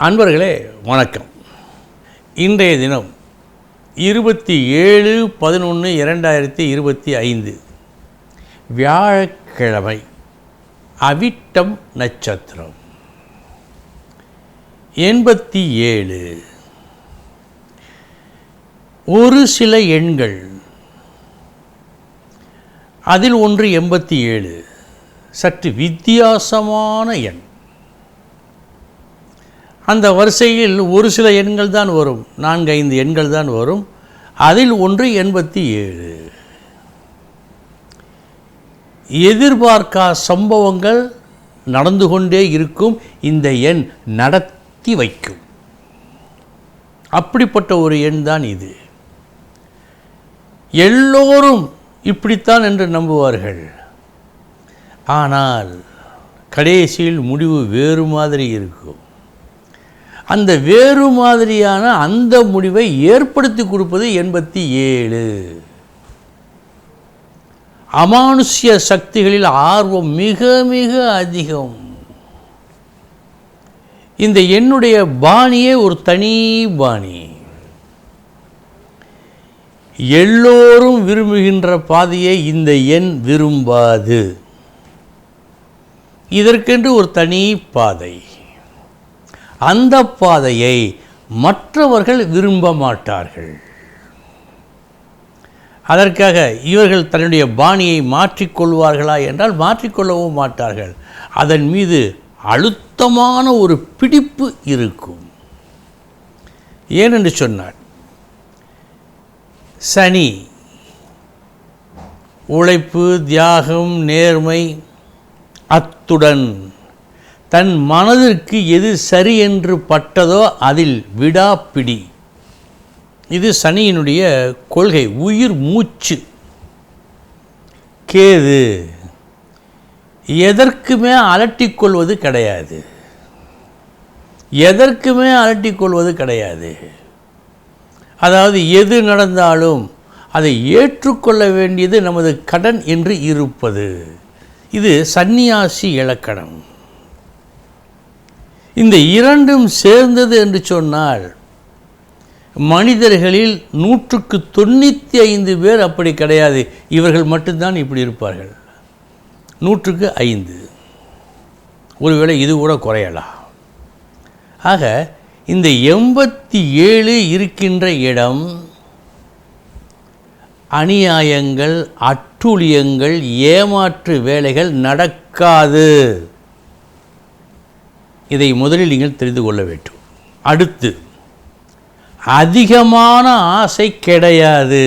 அன்பர்களே வணக்கம். இன்றைய தினம் இருபத்தி ஏழு பதினொன்று இரண்டாயிரத்தி இருபத்தி ஐந்து. வியாழக்கிழமை அவிட்டம் நட்சத்திரம். எண்பத்தி ஏழு. ஒரு சில எண்கள். அதில் ஒன்று எண்பத்தி ஏழு. சற்று வித்தியாசமான எண். அந்த வரிசையில் ஒரு சில எண்கள் தான் வரும். நான்கு ஐந்து எண்கள் தான் வரும். அதில் ஒன்று எண்பத்தி ஏழு. எதிர்பார்க்கா சம்பவங்கள் நடந்து கொண்டே இருக்கும் இந்த எண் நடத்தி வைக்கும். அப்படிப்பட்ட ஒரு எண் தான் இது. எல்லோரும் இப்படித்தான் என்று நம்புவார்கள். ஆனால் கடைசியில் முடிவு வேறு மாதிரி இருக்கும். அந்த வேறு மாதிரியான அந்த முடிவை ஏற்படுத்தி கொடுப்பது எண்பத்தி ஏழு. அமானுஷ்ய சக்திகளில் ஆர்வம் மிக மிக அதிகம். இந்த எண்ணுடைய பாணியே ஒரு தனி பாணி. எல்லோரும் விரும்புகின்ற பாதையை இந்த எண் விரும்பாது. இதற்கென்று ஒரு தனி பாதை. அந்த பாதையை மற்றவர்கள் விரும்ப மாட்டார்கள். அதற்காக இவர்கள் தன்னுடைய பாணியை மாற்றிக்கொள்வார்களா என்றால் மாற்றிக்கொள்ளவும் மாட்டார்கள். அதன் மீது அழுத்தமான ஒரு பிடிப்பு இருக்கும். ஏனென்று சொன்னார் சனி உழைப்பு தியாகம் நேர்மை அத்துடன் தன் மனதிற்கு எது சரி என்று பட்டதோ அதில் விடாப்பிடி இது சனியினுடைய கொள்கை. உயிர் மூச்சு. கேது. எதற்குமே அலட்டிக்கொள்வது கிடையாது. எதற்குமே அலட்டிக்கொள்வது கிடையாது. அதாவது எது நடந்தாலும் அதை ஏற்றுக்கொள்ள வேண்டியது நமது கடன் என்று இருப்பது. இது சந்நியாசி இலக்கணம். இந்த இரண்டும் சேர்ந்தது என்று சொன்னால் மனிதர்களில் நூற்றுக்கு தொண்ணூற்றி ஐந்து பேர் அப்படி கிடையாது. இவர்கள் மட்டும்தான் இப்படி இருப்பார்கள். நூற்றுக்கு ஐந்து. ஒருவேளை இது கூட குறையலாம் ஆக இந்த எண்பத்தி ஏழு இருக்கின்ற இடம் அநியாயங்கள் அட்டுழியங்கள் ஏமாற்று வேலைகள் நடக்காது. இதை முதலில் நீங்கள் தெரிந்து கொள்ள வேண்டும். அடுத்து அதிகமான ஆசை கிடையாது.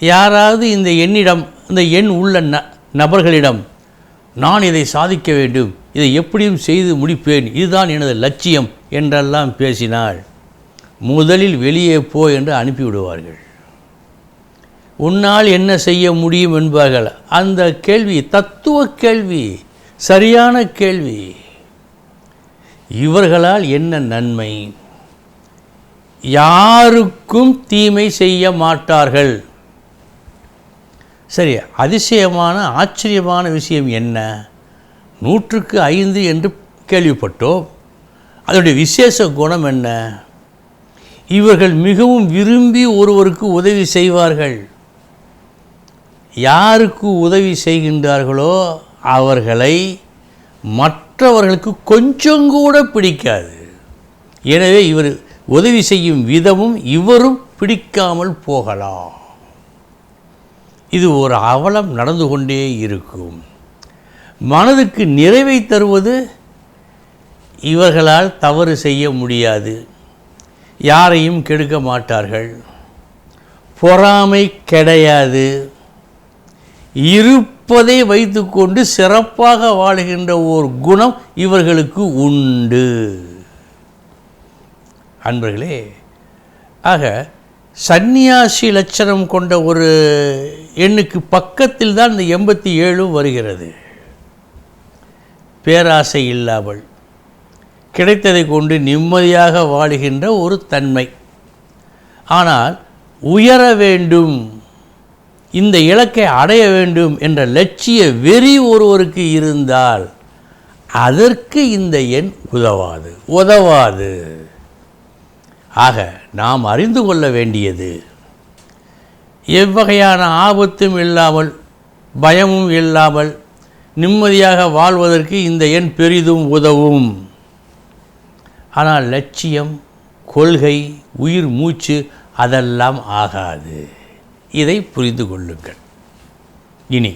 யாராவது இந்த எண்ணிடம் இந்த எண் உள்ள ந நபர்களிடம் நான் இதை சாதிக்க வேண்டும் இதை எப்படியும் செய்து முடிப்பேன் இதுதான் எனது லட்சியம் என்றெல்லாம் பேசினால் முதலில் வெளியே போ என்று அனுப்பிவிடுவார்கள். உன்னால் என்ன செய்ய முடியும் என்பார்கள். அந்த கேள்வி தத்துவ கேள்வி. சரியான கேள்வி. இவர்களால் என்ன நன்மை? யாருக்கும் தீமை செய்ய மாட்டார்கள். சரி அதிசயமான ஆச்சரியமான விஷயம் என்ன? நூற்றுக்கு ஐந்து என்று கேள்விப்பட்டோம். அதனுடைய விசேஷ குணம் என்ன? இவர்கள் மிகவும் விரும்பி ஒருவருக்கு உதவி செய்வார்கள். யாருக்கு உதவி செய்கின்றார்களோ அவர்களை மற்றவர்களுக்கு கொஞ்சம் கூட பிடிக்காது. எனவே இவர் உதவி செய்யும் விதமும் இவரும் பிடிக்காமல் போகலாம். இது ஒரு அவலம் நடந்து கொண்டே இருக்கும். மனதுக்கு நிறைவை தருவது இவர்களால் தவறு செய்ய முடியாது. யாரையும் கெடுக்க மாட்டார்கள். பொறாமை கிடையாது. இருப்பதை வைத்துக்கொண்டு சிறப்பாக வாழுகின்ற ஒரு குணம் இவர்களுக்கு உண்டு. அன்பர்களே ஆக சந்நியாசி லட்சணம் கொண்ட ஒரு எண்ணுக்கு பக்கத்தில் தான் இந்த எண்பத்தி ஏழும் வருகிறது. பேராசை இல்லாமல் கிடைத்ததை கொண்டு நிம்மதியாக வாழுகின்ற ஒரு தன்மை. ஆனால் உயர வேண்டும். இந்த இலக்கை அடைய வேண்டும் என்ற லட்சிய வெறி ஒருவருக்கு இருந்தால் அதற்கு இந்த எண் உதவாது. உதவாது. ஆக நாம் அறிந்து கொள்ள வேண்டியது எவ்வகையான ஆபத்தும் இல்லாமல் பயமும் இல்லாமல் நிம்மதியாக வாழ்வதற்கு இந்த எண் பெரிதும் உதவும். ஆனால் லட்சியம் கொள்கை உயிர் மூச்சு அதெல்லாம் ஆகாது. இதை புரிந்து கொள்ளுங்கள். இனி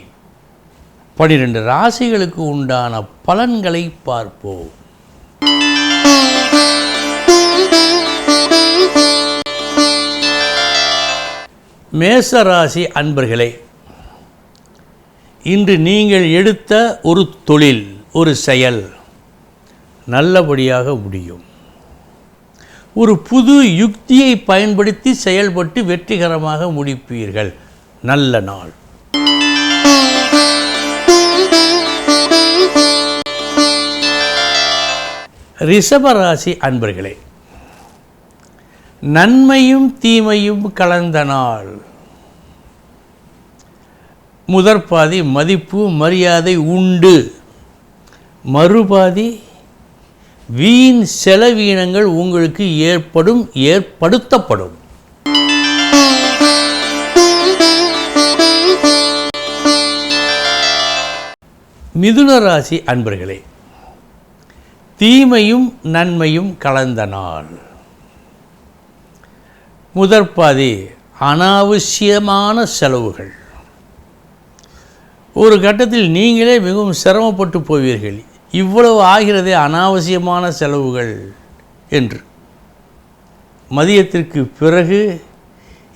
பனிரெண்டு ராசிகளுக்கு உண்டான பலன்களை பார்ப்போம். மேசராசி அன்பர்களே இன்று நீங்கள் எடுத்த ஒரு தொழில் ஒரு செயல் நல்லபடியாக முடியும். ஒரு புது யுக்தியை பயன்படுத்தி செயல்பட்டு வெற்றிகரமாக முடிப்பீர்கள். நல்ல நாள். ரிஷபராசி அன்பர்களே நன்மையும் தீமையும் கலந்த நாள். முதற்பாதி மதிப்பு மரியாதை உண்டு. மறுபாதி வீண் செலவீனங்கள் உங்களுக்கு ஏற்படும் ஏற்படுத்தப்படும். மிதுன ராசி அன்பர்களே தீமையும் நன்மையும் கலந்த நாள். முதற்பாதி அனாவசியமான செலவுகள். ஒரு கட்டத்தில் நீங்களே மிகவும் சிரமப்பட்டு போவீர்கள். இவ்வளவு ஆகிறதே அனாவசியமான செலவுகள் என்று. மதியத்திற்கு பிறகு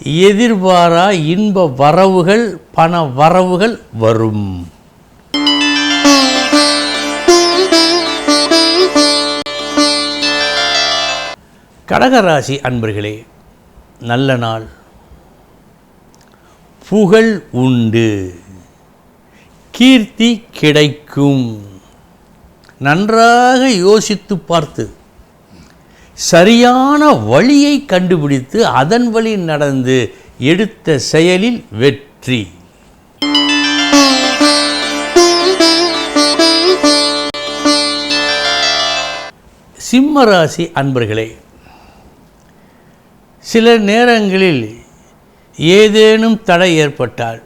எதிர்பாரா இன்ப வரவுகள் பண வரவுகள் வரும். கடகராசி அன்பர்களே நல்ல நாள். புகழ் உண்டு. கீர்த்தி கிடைக்கும். நன்றாக யோசித்து பார்த்து சரியான வழியை கண்டுபிடித்து அதன் வழி நடந்து எடுத்த செயலில் வெற்றி. சிம்மராசி அன்பர்களே சில நேரங்களில் ஏதேனும் தடை ஏற்பட்டால்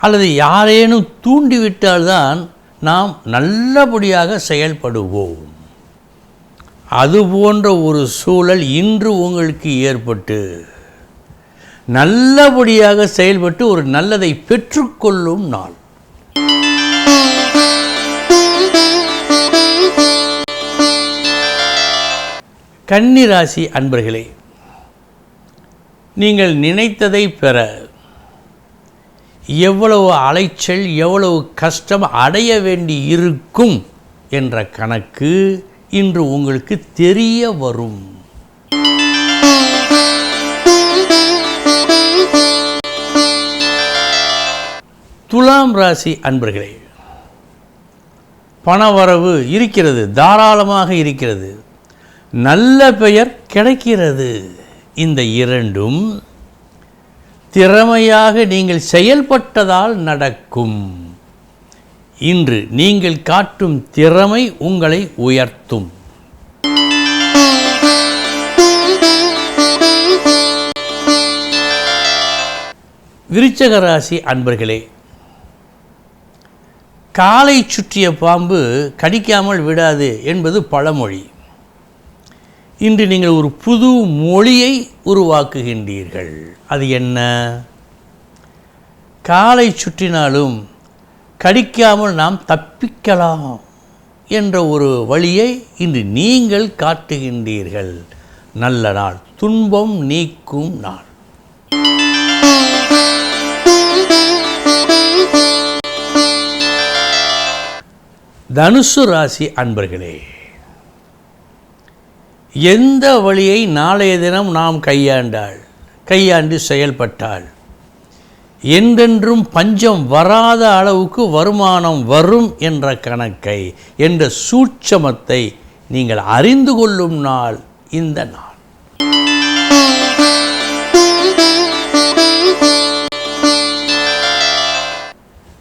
அல்லது யாரேனும் தூண்டிவிட்டால்தான் நாம் நல்லபடியாக செயல்படுவோம். அது போன்ற ஒரு சூழல் இன்று உங்களுக்கு ஏற்பட்டு நல்லபடியாக செயல்பட்டு ஒரு நல்லதை பெற்றுக்கொள்ளும் நாள். கன்னிராசி அன்பர்களே நீங்கள் நினைத்ததை பெற எவ்வளவு அலைச்சல் எவ்வளவு கஷ்டம் அடைய வேண்டி இருக்கும் என்ற கணக்கு இன்று உங்களுக்கு தெரிய வரும். துலாம் ராசி அன்பர்களே பணவரவு இருக்கிறது தாராளமாக இருக்கிறது. நல்ல பெயர் கிடைக்கிறது. இந்த இரண்டும் திறமையாக நீங்கள் செயல்பட்டதால் நடக்கும். இன்று நீங்கள் காட்டும் திறமை உங்களை உயர்த்தும். விருச்சக ராசி அன்பர்களே காலை சுற்றிய பாம்பு கடிக்காமல் விடாது என்பது பழமொழி. இன்று நீங்கள் ஒரு புது மொழியை உருவாக்குகின்றீர்கள். அது என்ன? காலை சுற்றினாலும் கடிக்காமல் நாம் தப்பிக்கலாம் என்ற ஒரு வழியை இன்று நீங்கள் காட்டுகின்றீர்கள். நல்ல நாள் துன்பம் நீக்கும் நாள். தனுசு ராசி அன்பர்களே எந்த வழியை நாளைய தினம் நாம் கையாண்டாள் கையாண்டு செயல்பட்டாள் என்றென்றும் பஞ்சம் வராத அளவுக்கு வருமானம் வரும் என்ற கணக்கை என்ற சூட்சமத்தை நீங்கள் அறிந்து கொள்ளும் நாள் இந்த நாள்.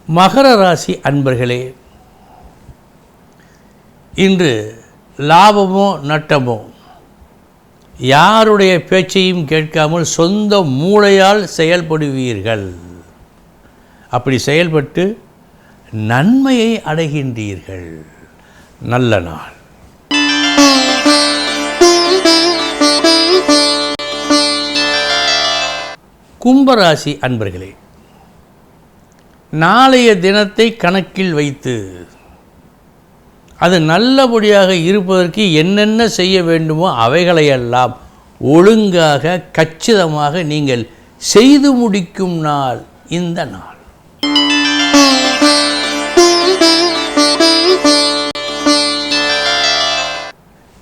மகர ராசி அன்பர்களே இன்று லாபமோ நட்டமோ யாருடைய பேச்சையும் கேட்காமல் சொந்த மூளையால் செயல்படுவீர்கள். அப்படி செயல்பட்டு நன்மையை அடைகின்றீர்கள். நல்ல நாள். கும்பராசி அன்பர்களே நாளைய தினத்தை கணக்கில் வைத்து அது நல்லபடியாக இருப்பதற்கு என்னென்ன செய்ய வேண்டுமோ அவைகளையெல்லாம் ஒழுங்காக கச்சிதமாக நீங்கள் செய்து முடிக்கும் நாள் இந்த நாள்.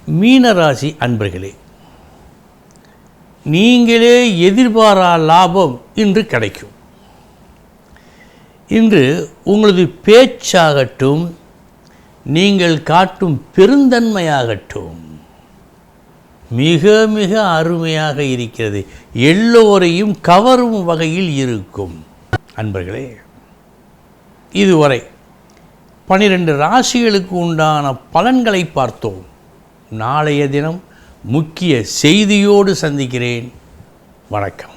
மீனராசி அன்பர்களே நீங்களே எதிர்பாரா லாபம் இன்று கிடைக்கும். இன்று உங்களது பேச்சாகட்டும் நீங்கள் காட்டும் பெருந்தன்மையாகட்டும். மிக மிக அருமையாக இருக்கிறது. எல்லோரையும் கவரும் வகையில் இருக்கும். அன்பர்களே இதுவரை பனிரெண்டு ராசிகளுக்கு உண்டான பலன்களை பார்த்தோம். நாளைய தினம் முக்கிய செய்தியோடு சந்திக்கிறேன். வணக்கம்.